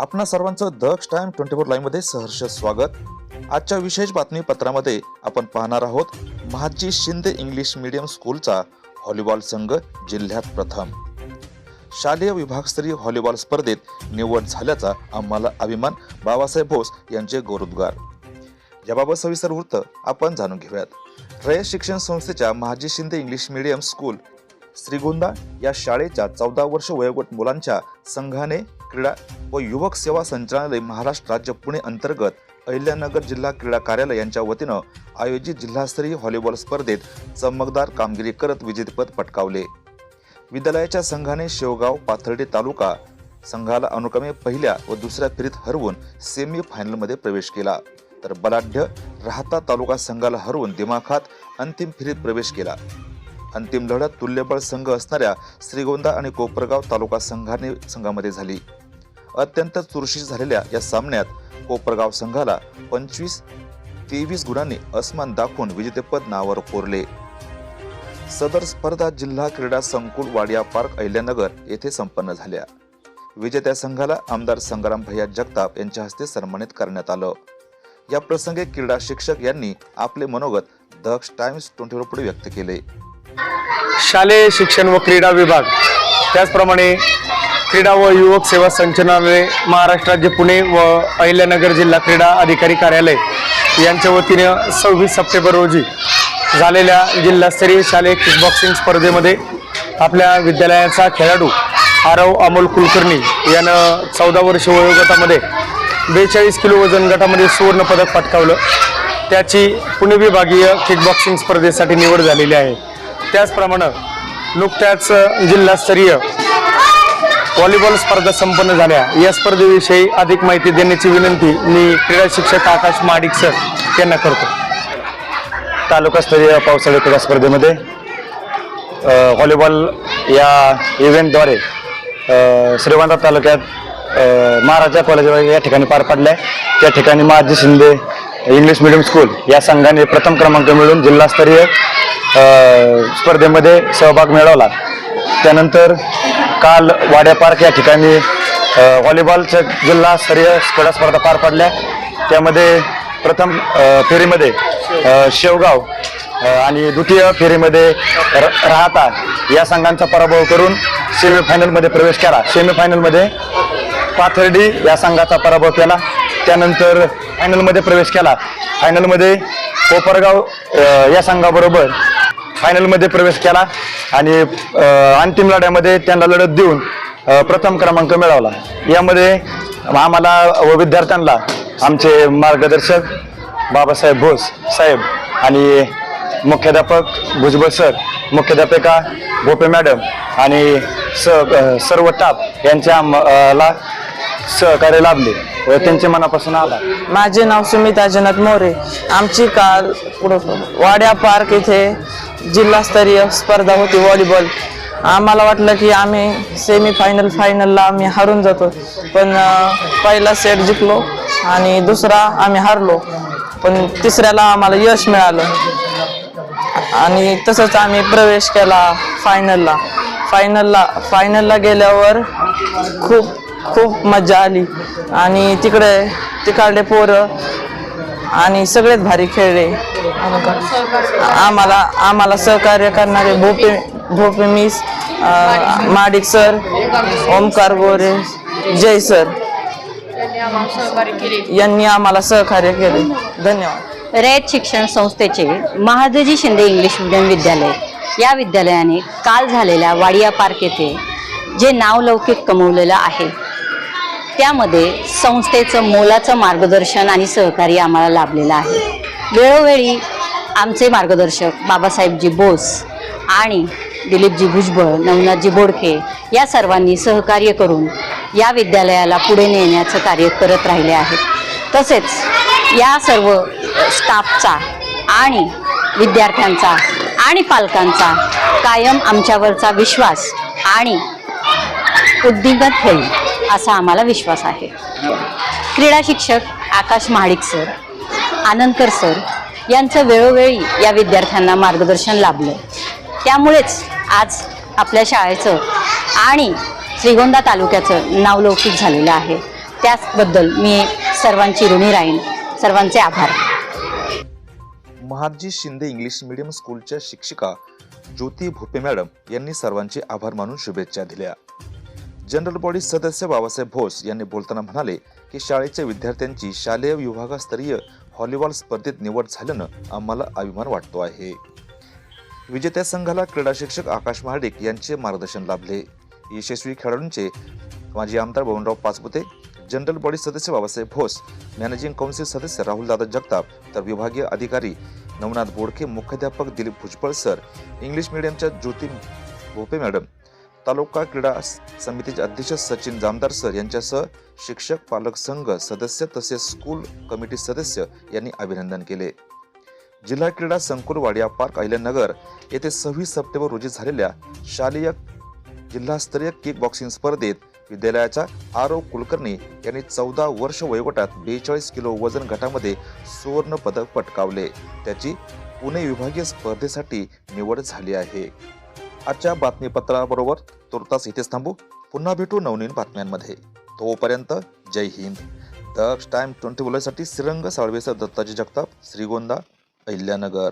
आपणा सर्वांचं Daksh time twenty four लाईव्हमध्ये सहर्ष स्वागत. आजच्या विशेष बातमीपत्रामध्ये आपण पाहणार आहोत महाजी शिंदे इंग्लिश मीडियम स्कूलचा व्हॉलीबॉल संघ जिल्ह्यात प्रथम. शालेय विभागस्तरीय व्हॉलीबॉल स्पर्धेत निवड झाल्याचा आम्हाला अभिमान बाबासाहेब भोस यांचे गौरवोद्गार याबाबत सविस्तर वृत्त आपण जाणून घेऊयात. रयत शिक्षण संस्थेच्या Mahaji Shinde English medium school Shrigonda या शाळेच्या चौदा वर्ष वयोगट मुलांच्या संघाने क्रीडा व युवक सेवा संचालनालय महाराष्ट्र राज्य पुणे अंतर्गत अहिल्यानगर जिल्हा क्रीडा कार्यालय यांच्या वतीनं आयोजित जिल्हास्तरीय व्हॉलीबॉल स्पर्धेत चमकदार कामगिरी करत विजेतेपद पटकावले. विद्यालयाच्या संघाने शेवगाव पाथर्डी तालुका संघाला अनुक्रमे पहिल्या व दुसऱ्या फेरीत हरवून सेमी फायनलमध्ये प्रवेश केला. तर बलाढ्य राहता तालुका संघाला हरवून दिमाखात अंतिम फेरीत प्रवेश केला. अंतिम लढत तुल्यबळ संघ असणाऱ्या श्रीगोंदा आणि कोपरगाव तालुका संघाने संघामध्ये झाली. अत्यंत चुरशी झालेल्या या सामन्यात कोपरगाव संघाला पंचवीस तेवीस गुणांनी अस्मान दाखवून विजेतेपद नावावर कोरले. सदर स्पर्धा जिल्हा क्रीडा संकुल वाडिया पार्क अहिल्यानगर येथे संपन्न झाल्या. विजेत्या संघाला आमदार संग्राम भैया जगताप यांच्या हस्ते सन्मानित करण्यात आलं. या प्रसंगी क्रीडा शिक्षक यांनी आपले मनोगत दक्ष टाइम्स ट्वेंटी पुढे व्यक्त केले. शालेय शिक्षण व क्रीडा विभाग त्याचप्रमाणे क्रीडा व युवक सेवा संचालनालय महाराष्ट्र राज्य पुणे व अहिल्यानगर जिल्हा क्रीडा अधिकारी कार्यालय यांच्या वतीने सव्वीस सप्टेंबर रोजी झालेल्या जिल्हास्तरीय शालेय किकबॉक्सिंग स्पर्धेमध्ये आपल्या विद्यालयाचा खेळाडू आरव अमोल कुलकर्णी यानं चौदा वर्ष वयोगटामध्ये बेचाळीस किलो वजन गटामध्ये सुवर्णपदक पटकावलं. त्याची पुणे विभागीय किकबॉक्सिंग स्पर्धेसाठी निवड झालेली आहे. त्याचप्रमाणे नुकत्याच जिल्हास्तरीय व्हॉलीबॉल स्पर्धा संपन्न झाल्या. या स्पर्धेविषयी अधिक माहिती देण्याची विनंती मी क्रीडा शिक्षक आकाश माडिक सर यांना करतो. तालुकास्तरीय पावसाळी क्रीडा स्पर्धेमध्ये व्हॉलीबॉल या इव्हेंटद्वारे अ, तालुक्यात महाराजा कॉलेज या ठिकाणी पार पडल्या. त्या ठिकाणी Mahaji Shinde English medium school या संघाने प्रथम क्रमांक मिळून जिल्हास्तरीय स्पर्धेमध्ये सहभाग मिळवला. त्यानंतर काल वाड्या पार्क या ठिकाणी व्हॉलीबॉलच्या जिल्हास्तरीय क्रीडा स्पर्धा पार पडल्या. त्यामध्ये प्रथम फेरीमध्ये शेवगाव आणि द्वितीय फेरीमध्ये र- राहता या संघांचा पराभव करून सेमीफायनलमध्ये प्रवेश केला. सेमीफायनलमध्ये पाथर्डी या संघाचा पराभव केला. त्यानंतर फायनलमध्ये प्रवेश केला. फायनलमध्ये कोपरगाव या संघाबरोबर फायनलमध्ये प्रवेश केला. आणि अंतिम लढ्यामध्ये त्यांना लढत देऊन प्रथम क्रमांक मिळवला. यामध्ये आम्हाला व विद्यार्थ्यांना आमचे मार्गदर्शक बाबासाहेब भोस साहेब आणि मुख्याध्यापक भुजबळ सर मुख्याध्यापिका भोपे मॅडम आणि स सर्व टाप यांच्या आम्हाला सहकार्य लाभले व त्यांचे मनापासून आला माझे नाव सुमित अजनाथ मोरे. आमची काल पुढं वाड्या पार्क इथे जिल्हास्तरीय स्पर्धा होती व्हॉलीबॉल. आम्हाला वाटलं की आम्ही सेमी फायनल फायनलला आम्ही हारून जातो. पण पहिला सेट जिंकलो आणि दुसरा आम्ही हारलो. पण तिसऱ्याला आम्हाला यश मिळालं. आणि तसंच आम्ही प्रवेश केला फायनलला फायनलला फायनलला गेल्यावर खूप खूप मजा आली. आणि तिकडे तिकडले पोरं आणि सगळेच भारी खेळले. आम्हाला आम्हाला सहकार्य करणारे Bhope Bhope miss Madik sir Omkar Gore Jay sir. यांनी आम्हाला सहकार्य केले. धन्यवाद. रयत शिक्षण संस्थेचे महादजी शिंदे इंग्लिश मीडियम विद्यालय. या विद्यालयाने काल झालेल्या वाडिया पार्क येथे जे नावलौकिक कमवलेलं आहे त्यामध्ये संस्थेचं मोलाचं मार्गदर्शन आणि सहकार्य आम्हाला लाभलेलं आहे. वेळोवेळी आमचे मार्गदर्शक बाबासाहेबजी बोस आणि दिलीपजी भुजबळ नवनाथजी बोडखे या सर्वांनी सहकार्य करून या विद्यालयाला पुढे नेण्याचं कार्य करत राहिले आहेत. तसेच या सर्व स्टाफचा आणि विद्यार्थ्यांचा आणि पालकांचा कायम आमच्यावरचा विश्वास आणि उद्दिगत होईल असा आम्हाला विश्वास आहे. क्रीडा शिक्षक आकाश महाडिक सर आनंदकर सर यांचं वेळोवेळी या विद्यार्थ्यांना मार्गदर्शन लाभलं. त्यामुळेच आज आपल्या शाळेचं आणि श्रीगोंदा तालुक्याचं नावलौकिक झालेलं आहे. त्याचबद्दल मी सर्वांची ऋणी राहीन. सर्वांचे आभार. महादजी शिंदे इंग्लिश मीडियम स्कूलच्या शिक्षिका ज्योती भोपे मॅडम यांनी सर्वांचे आभार मानून शुभेच्छा दिल्या. जनरल बॉडी सदस्य बाबासाहेब भोस यांनी बोलताना म्हणाले की शाळेच्या विद्यार्थ्यांची शालेय विभागस्तरीय व्हॉलीबॉल स्पर्धेत निवड झाल्यानं आम्हाला अभिमान वाटतो आहे. विजेत्या संघाला क्रीडा शिक्षक आकाश महाडिक यांचे मार्गदर्शन लाभले. यशस्वी खेळाडूंचे माजी आमदार बबनराव पाचपुते जनरल बॉडी सदस्य बाबासाहेब भोस मॅनेजिंग काउन्सिल सदस्य राहुलदादा जगताप तर विभागीय अधिकारी नवनाथ बोडके मुख्याध्यापक दिलीप भुजबळ सर इंग्लिश मीडियमच्या ज्योती भोपे मॅडम तालुका क्रीडा समितीचे अध्यक्ष सचिन जामदार सर यांच्यासह शिक्षक पालक संघ सदस्य तसेच स्कूल कमिटी सदस्य यांनी अभिनंदन केले. जिल्हा क्रीडा संकुल वाडिया पार्क अहिल्यानगर येथे सव्वीस सप्टेंबर रोजी झालेल्या शालेय जिल्हास्तरीय किक बॉक्सिंग स्पर्धेत विद्यालयाच्या आरव कुलकर्णी यांनी चौदा वर्ष वयोगटात बेचाळीस किलो वजन गटामध्ये सुवर्ण पदक पटकावले. त्याची पुणे विभागीय स्पर्धेसाठी निवड झाली आहे. आजच्या बातमीपत्राबरोबर तुर्तास इथेच थांबू. पुन्हा भेटू नवनवीन बातम्यांमध्ये. तोपर्यंत जय हिंद. द टाइम ट्वेंटी बोलायसाठी श्रीरंग साळवेसर दत्ताजी जगताप श्रीगोंदा अहिल्यानगर.